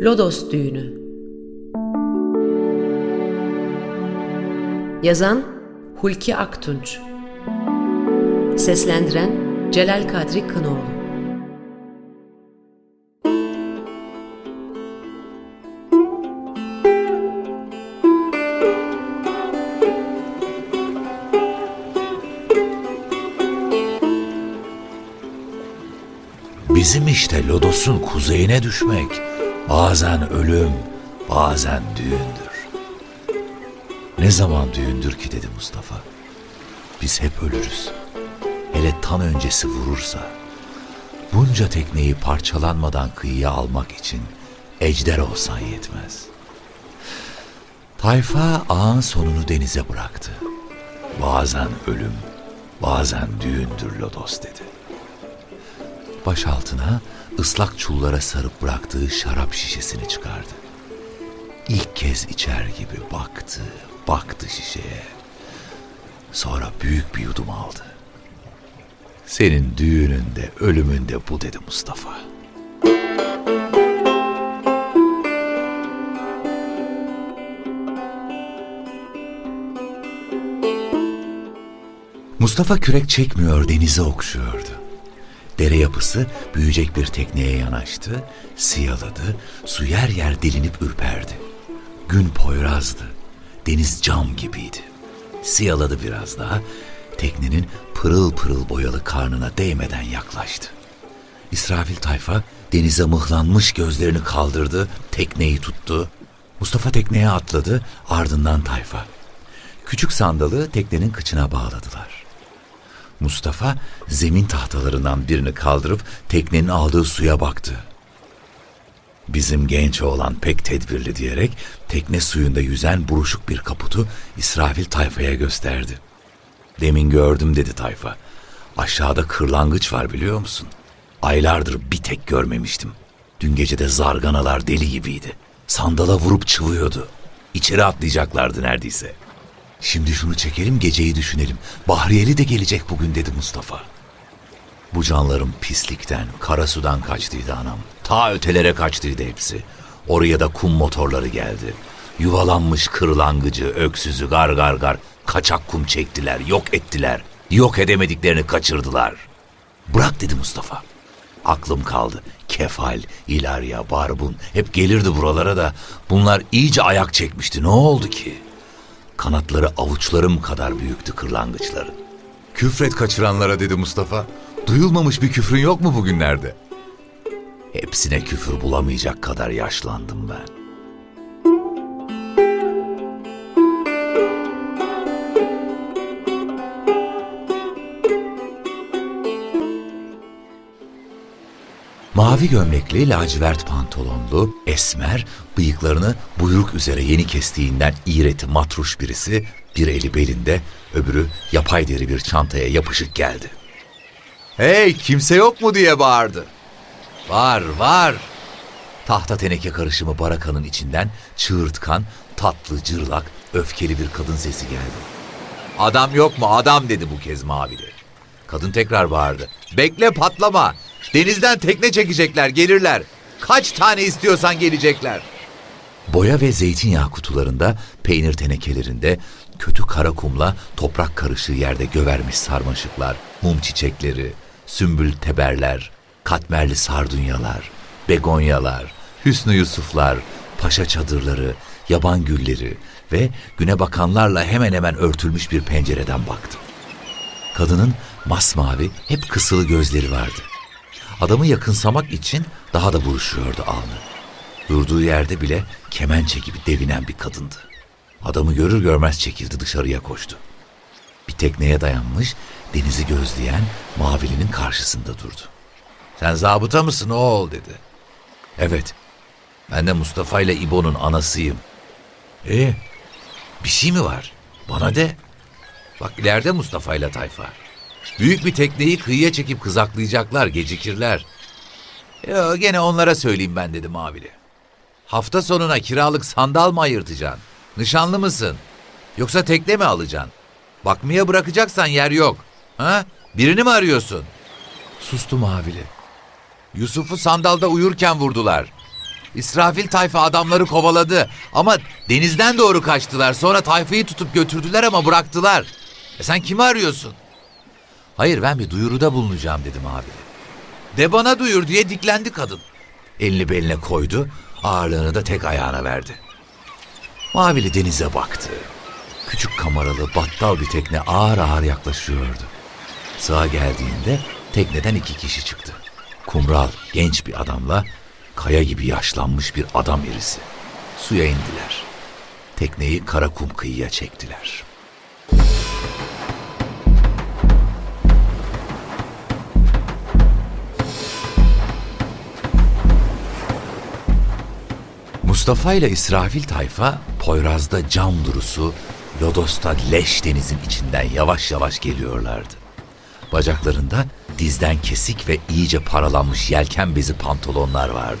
Lodos Düğünü. Yazan Hulki Aktunç. Seslendiren Celal Kadri Kınoğlu. Bizim işte Lodos'un kuzeyine düşmek bazen ölüm, bazen düğündür. Ne zaman düğündür ki dedi Mustafa. Biz hep ölürüz. Hele tan öncesi vurursa. Bunca tekneyi parçalanmadan kıyıya almak için ejder olsan yetmez. Tayfa ağın sonunu denize bıraktı. Bazen ölüm, bazen düğündür Lodos dedi baş altına ıslak çullara sarıp bıraktığı şarap şişesini çıkardı. İlk kez içer gibi baktı, baktı şişeye. Sonra büyük bir yudum aldı. Senin düğününde, ölümünde bu dedi Mustafa. Mustafa kürek çekmiyor, denize okşuyordu. Dere yapısı büyüyecek bir tekneye yanaştı, siyaladı, su yer yer delinip ürperdi. Gün poyrazdı, deniz cam gibiydi. Siyaladı biraz daha, teknenin pırıl pırıl boyalı karnına değmeden yaklaştı. İsrafil tayfa denize mıhlanmış gözlerini kaldırdı, tekneyi tuttu. Mustafa tekneye atladı, ardından tayfa. Küçük sandalı teknenin kıçına bağladılar. Mustafa zemin tahtalarından birini kaldırıp teknenin aldığı suya baktı. Bizim genç oğlan pek tedbirli diyerek tekne suyunda yüzen buruşuk bir kaputu İsrafil tayfaya gösterdi. Demin gördüm dedi tayfa. Aşağıda kırlangıç var biliyor musun? Aylardır bir tek görmemiştim. Dün gece de zarganalar deli gibiydi. Sandala vurup çıvıyordu. İçeri atlayacaklardı neredeyse. Şimdi şunu çekelim geceyi düşünelim. Bahriyeli de gelecek bugün dedi Mustafa. Bu canlarım pislikten, kara sudan kaçtıydı anam. Ta ötelere kaçtıydı hepsi. Oraya da kum motorları geldi. Yuvalanmış kırlangıcı, öksüzü gar gar gar kaçak kum çektiler, yok ettiler. Yok edemediklerini kaçırdılar. Bırak dedi Mustafa. Aklım kaldı. Kefal, İlarya, Barbun hep gelirdi buralara da bunlar iyice ayak çekmişti. Ne oldu ki? Kanatları avuçlarım kadar büyüktü kırlangıçların. Küfret kaçıranlara dedi Mustafa. Duyulmamış bir küfrün yok mu bugünlerde? Hepsine küfür bulamayacak kadar yaşlandım ben. Mavi gömlekli, lacivert pantolonlu, esmer, bıyıklarını buyruk üzere yeni kestiğinden iğreti matruş birisi, bir eli belinde, öbürü yapay deri bir çantaya yapışık geldi. Hey kimse yok mu diye bağırdı. Var var. Tahta teneke karışımı barakanın içinden çığırtkan, tatlı, cırlak, öfkeli bir kadın sesi geldi. Adam yok mu adam dedi bu kez mavili. Kadın tekrar bağırdı. Bekle patlama. Denizden tekne çekecekler gelirler. Kaç tane istiyorsan gelecekler. Boya ve zeytinyağı kutularında, peynir tenekelerinde, kötü kara kumla toprak karışığı yerde gövermiş sarmaşıklar, mum çiçekleri, sümbül teberler, katmerli sardunyalar, begonyalar, hüsnü yusuflar, paşa çadırları, yaban gülleri ve güne bakanlarla hemen hemen örtülmüş bir pencereden baktım. Kadının masmavi, hep kısılı gözleri vardı. Adamı yakınsamak için daha da buruşuyordu alnı. Durduğu yerde bile kemençe gibi devinen bir kadındı. Adamı görür görmez çekildi dışarıya koştu. Bir tekneye dayanmış, denizi gözleyen Mavili'nin karşısında durdu. Sen zabıta mısın oğul dedi. Evet, ben de Mustafa ile İbo'nun anasıyım. E, bir şey mi var? Bana de. Bak ileride Mustafa ile tayfa. Büyük bir tekneyi kıyıya çekip kızaklayacaklar, gecikirler. Yo, gene onlara söyleyeyim ben dedim abili. Hafta sonuna kiralık sandal mı ayırtacaksın? Nişanlı mısın? Yoksa tekne mi alacaksın? Bakmaya bırakacaksan yer yok. Ha? Birini mi arıyorsun? Sustum abili. Yusuf'u sandalda uyurken vurdular. İsrafil tayfa adamları kovaladı. Ama denizden doğru kaçtılar. Sonra tayfayı tutup götürdüler ama bıraktılar. E sen kimi arıyorsun? Hayır ben bir duyuruda bulunacağım dedim abi. De bana duyur diye diklendi kadın. Elini beline koydu, ağırlığını da tek ayağına verdi. Mavili denize baktı. Küçük kameralı battal bir tekne ağır ağır yaklaşıyordu. Sağa geldiğinde tekneden iki kişi çıktı. Kumral, genç bir adamla kaya gibi yaşlanmış bir adam irisi. Suya indiler. Tekneyi kara kum kıyıya çektiler. Mustafa ile İsrafil tayfa Poyraz'da cam durusu, Lodos'ta leş denizin içinden yavaş yavaş geliyorlardı. Bacaklarında dizden kesik ve iyice paralanmış yelken bezi pantolonlar vardı.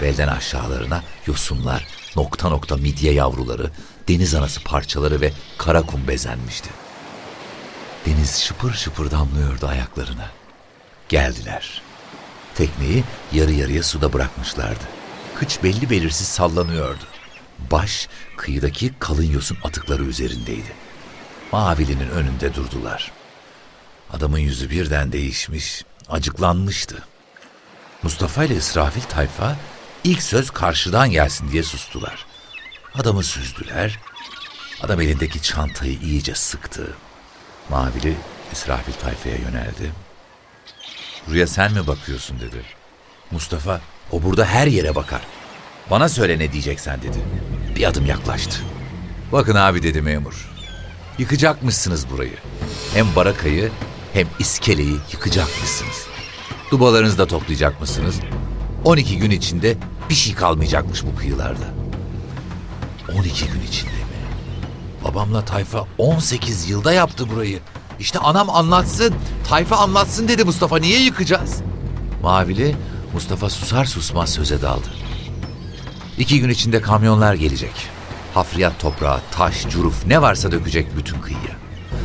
Belden aşağılarına yosunlar, nokta nokta midye yavruları, deniz anası parçaları ve kara kum bezenmişti. Deniz şıpır şıpır damlıyordu ayaklarına. Geldiler. Tekneyi yarı yarıya suda bırakmışlardı. Kıç belli belirsiz sallanıyordu. Baş kıyıdaki kalın yosun atıkları üzerindeydi. Mavilinin önünde durdular. Adamın yüzü birden değişmiş, acıklanmıştı. Mustafa ile İsrafil tayfa ilk söz karşıdan gelsin diye sustular. Adamı süzdüler. Adam elindeki çantayı iyice sıktı. Mavili İsrafil tayfaya yöneldi. Buraya sen mi bakıyorsun dedi. Mustafa o burada her yere bakar. Bana söyle ne diyeceksen dedi. Bir adım yaklaştı. Bakın abi dedi memur. Yıkacakmışsınız burayı. Hem barakayı hem iskeleyi yıkacakmışsınız. Dubalarınızı da toplayacakmışsınız. 12 gün içinde bir şey kalmayacakmış bu kıyılarda. 12 gün içinde mi? Babamla tayfa 18 yılda yaptı burayı. İşte anam anlatsın, tayfa anlatsın dedi Mustafa. Niye yıkacağız? Mavili Mustafa susar susmaz söze daldı. İki gün içinde kamyonlar gelecek. Hafriyat toprağı, taş, curuf ne varsa dökecek bütün kıyıya.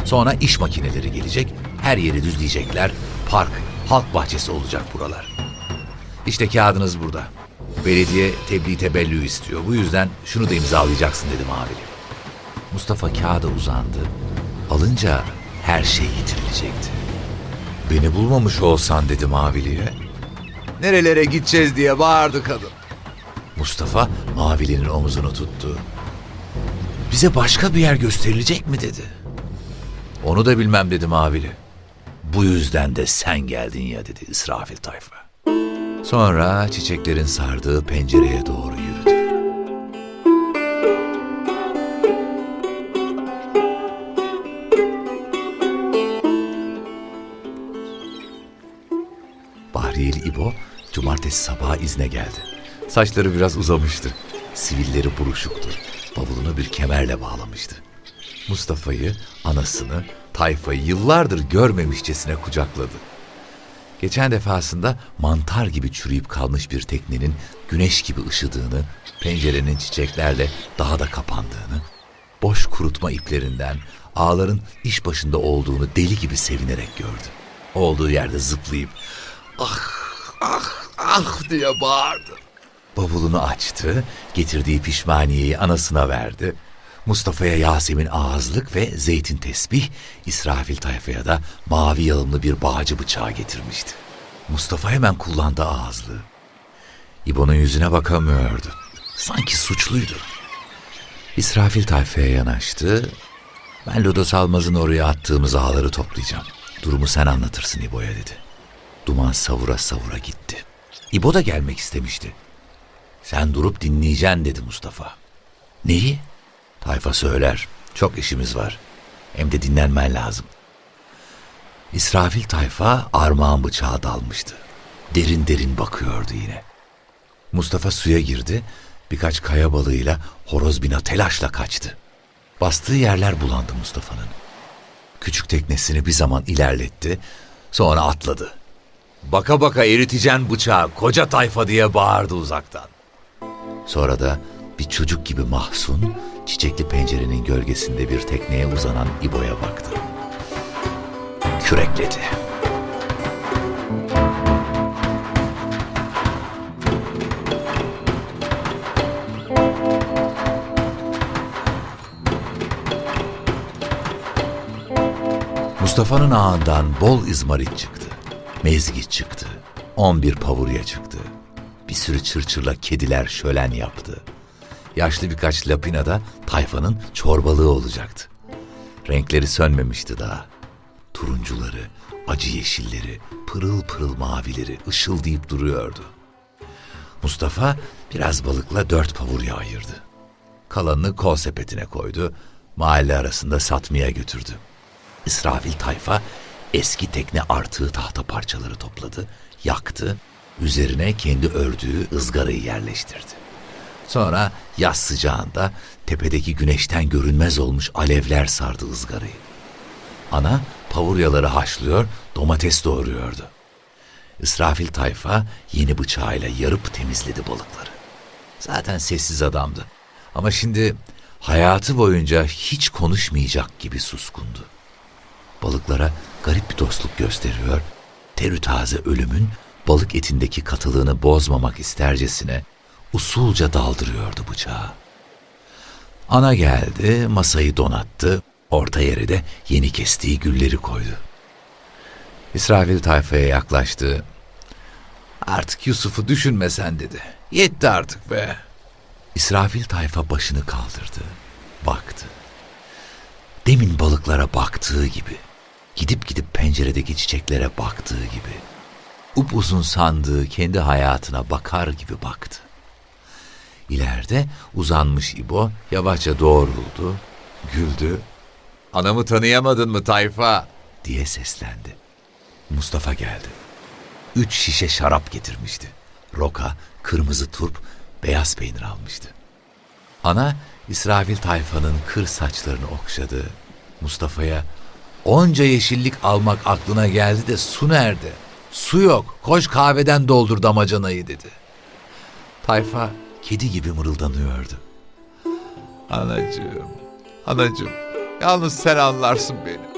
Sonra iş makineleri gelecek, her yeri düzleyecekler. Park, halk bahçesi olacak buralar. İşte kağıdınız burada. Belediye tebliğ tebellü istiyor. Bu yüzden şunu da imzalayacaksın dedim abili. Mustafa kağıda uzandı. Alınca her şey yitirilecekti. Beni bulmamış olsan dedim maviliye. Nerelere gideceğiz diye bağırdı kadın. Mustafa mavilinin omuzunu tuttu. Bize başka bir yer gösterilecek mi dedi. Onu da bilmem dedi mavili. Bu yüzden de sen geldin ya dedi İsrafil tayfa. Sonra çiçeklerin sardığı pencereye doğru sabahı izne geldi. Saçları biraz uzamıştı. Sivilleri buruşuktu. Bavulunu bir kemerle bağlamıştı. Mustafa'yı, anasını, tayfayı yıllardır görmemişçesine kucakladı. Geçen defasında mantar gibi çürüyüp kalmış bir teknenin güneş gibi ışıdığını, pencerenin çiçeklerle daha da kapandığını, boş kurutma iplerinden ağların iş başında olduğunu deli gibi sevinerek gördü. Olduğu yerde zıplayıp ah ah ah diye bağırdı. Bavulunu açtı, getirdiği pişmaniyeyi anasına verdi. Mustafa'ya Yasemin ağızlık ve zeytin tesbih, İsrafil tayfaya da mavi yalımlı bir bağcı bıçağı getirmişti. Mustafa hemen kullandı ağızlığı. İbo'nun yüzüne bakamıyordu. Sanki suçluydu. İsrafil tayfaya yanaştı. Ben Lodos Almaz'ın oraya attığımız ağları toplayacağım. Durumu sen anlatırsın İbo'ya dedi. Duman savura savura gitti. İbo da gelmek istemişti. Sen durup dinleyeceksin dedi Mustafa. Neyi? Tayfa söyler. Çok işimiz var. Hem de dinlenmen lazım. İsrafil tayfa armağan bıçağı dalmıştı. Derin derin bakıyordu yine. Mustafa suya girdi. Birkaç kaya balığıyla horoz bina telaşla kaçtı. Bastığı yerler bulandı Mustafa'nın. Küçük teknesini bir zaman ilerletti. Sonra atladı. Baka baka eriteceğin bıçağı koca tayfa diye bağırdı uzaktan. Sonra da bir çocuk gibi mahzun çiçekli pencerenin gölgesinde bir tekneye uzanan İbo'ya baktı. Kürekledi. Mustafa'nın ağından bol izmarit çıktı. Mezgit çıktı. 11 pavurya çıktı. Bir sürü çırçırla kediler şölen yaptı. Yaşlı birkaç lapina da tayfanın çorbalığı olacaktı. Renkleri sönmemişti daha. Turuncuları, acı yeşilleri, pırıl pırıl mavileri ışıldayıp duruyordu. Mustafa biraz balıkla dört pavurya ayırdı. Kalanını kol sepetine koydu, mahalle arasında satmaya götürdü. İsrafil tayfa eski tekne artığı tahta parçaları topladı, yaktı, üzerine kendi ördüğü ızgarayı yerleştirdi. Sonra yaz sıcağında tepedeki güneşten görünmez olmuş alevler sardı ızgarayı. Ana pavuryaları haşlıyor, domates doğruyordu. İsrafil tayfa yeni bıçağıyla yarıp temizledi balıkları. Zaten sessiz adamdı. Ama şimdi hayatı boyunca hiç konuşmayacak gibi suskundu. Balıklara garip bir dostluk gösteriyor, terü taze ölümün balık etindeki katılığını bozmamak istercesine usulca daldırıyordu bıçağı. Ana geldi, masayı donattı, orta yere de yeni kestiği gülleri koydu. İsrafil tayfaya yaklaştı. Artık Yusuf'u düşünmesen dedi. Yetti artık be. İsrafil tayfa başını kaldırdı. Baktı. Demin balıklara baktığı gibi, gidip gidip penceredeki çiçeklere baktığı gibi, upuzun sandığı kendi hayatına bakar gibi baktı. İleride uzanmış İbo yavaşça doğruldu, güldü. Anamı tanıyamadın mı tayfa? diye seslendi. Mustafa geldi. Üç şişe şarap getirmişti. Roka, kırmızı turp, beyaz peynir almıştı. Ana İsrafil tayfanın kır saçlarını okşadı. Mustafa'ya onca yeşillik almak aklına geldi de su nerede? Su yok, koş kahveden doldur damacanayı dedi. Tayfa kedi gibi mırıldanıyordu. Anacığım, anacığım, yalnız sen anlarsın beni.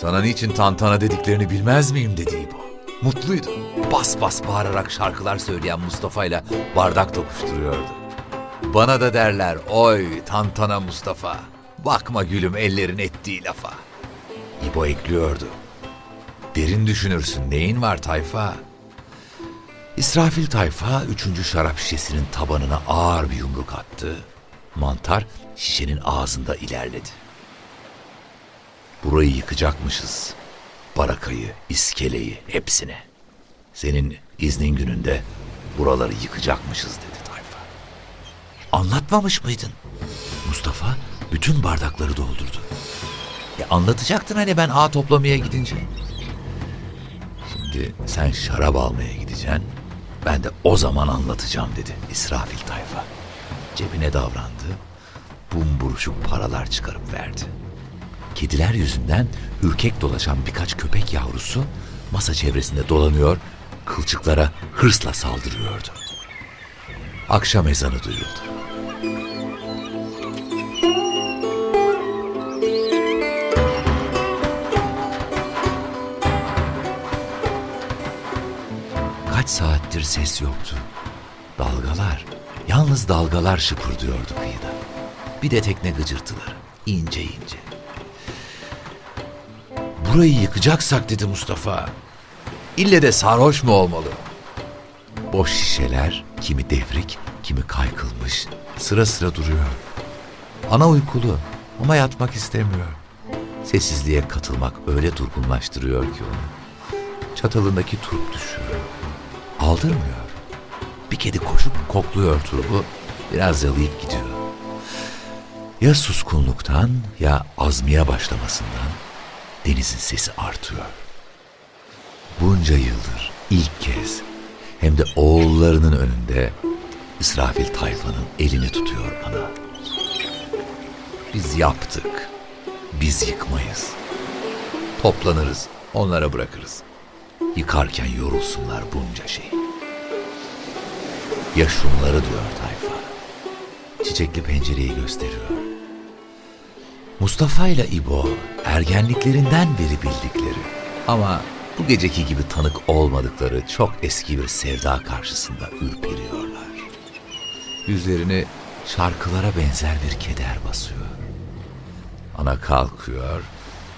Sana niçin tantana dediklerini bilmez miyim dedi İbo. Mutluydu. Bas bas bağırarak şarkılar söyleyen Mustafa ile bardak tokuşturuyordu. Bana da derler oy tantana Mustafa. Bakma gülüm ellerin ettiği lafa. İbo ekliyordu. Derin düşünürsün neyin var tayfa? İsrafil tayfa üçüncü şarap şişesinin tabanına ağır bir yumruk attı. Mantar şişenin ağzında ilerledi. Burayı yıkacakmışız. Barakayı, iskeleyi, hepsini. Senin iznin gününde buraları yıkacakmışız dedi tayfa. Anlatmamış mıydın? Mustafa bütün bardakları doldurdu. E anlatacaktın hani ben ağ toplamaya gidince. Şimdi sen şarap almaya gideceksin. Ben de o zaman anlatacağım dedi İsrafil tayfa. Cebine davrandı. Bumburuşuk paralar çıkarıp verdi. Kediler yüzünden ürkek dolaşan birkaç köpek yavrusu masa çevresinde dolanıyor, kılçıklara hırsla saldırıyordu. Akşam ezanı duyuldu. Kaç saattir ses yoktu. Dalgalar, yalnız dalgalar şıpırdıyordu kıyıda. Bir de tekne gıcırtıları, ince ince. Burayı yıkacaksak dedi Mustafa. İlle de sarhoş mu olmalı? Boş şişeler, kimi devrik, kimi kaykılmış, sıra sıra duruyor. Ana uykulu ama yatmak istemiyor. Sessizliğe katılmak öyle durgunlaştırıyor ki onu. Çatalındaki turp düşüyor. Aldırmıyor. Bir kedi koşup kokluyor turbu, biraz yalayıp gidiyor. Ya suskunluktan ya azmiye başlamasından denizin sesi artıyor. Bunca yıldır ilk kez hem de oğullarının önünde İsrafil tayfanın elini tutuyor ana. Biz yaptık. Biz yıkmayız. Toplanırız, onlara bırakırız. Yıkarken yorulsunlar bunca şey. Ya şunları diyor tayfa. Çiçekli pencereyi gösteriyor. Mustafa ile İbo ergenliklerinden beri bildikleri ama bu geceki gibi tanık olmadıkları çok eski bir sevda karşısında ürperiyorlar. Yüzlerini şarkılara benzer bir keder basıyor. Ana kalkıyor,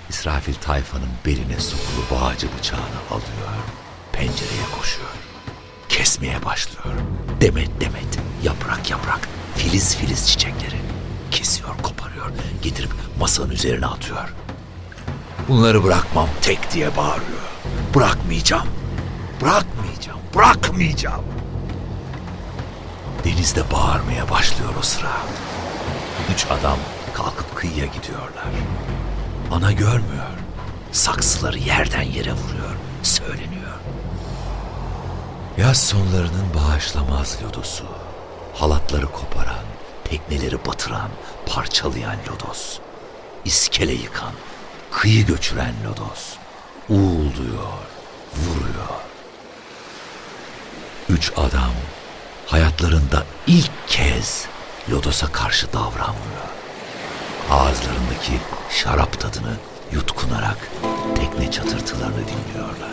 İsrafil tayfanın beline sokulu bağcı bıçağını alıyor, pencereye koşuyor. Kesmeye başlıyor. Demet demet, yaprak yaprak, filiz filiz çiçekleri. Kesiyor, koparıyor, getirip masanın üzerine atıyor. Bunları bırakmam tek diye bağırıyor. Bırakmayacağım, bırakmayacağım, bırakmayacağım. Deniz de bağırmaya başlıyor o sıra. Üç adam kalkıp kıyıya gidiyorlar. Ana görmüyor. Saksıları yerden yere vuruyor. Söyleniyor. Yaz sonlarının bağışlamaz lodosu. Halatları koparan, tekneleri batıran, parçalayan lodos. İskele yıkan, kıyı göçüren lodos. Uğulduyor, vuruyor. Üç adam hayatlarında ilk kez Lodos'a karşı davranmıyor. Ağızlarındaki şarap tadını yutkunarak tekne çatırtılarını dinliyorlar.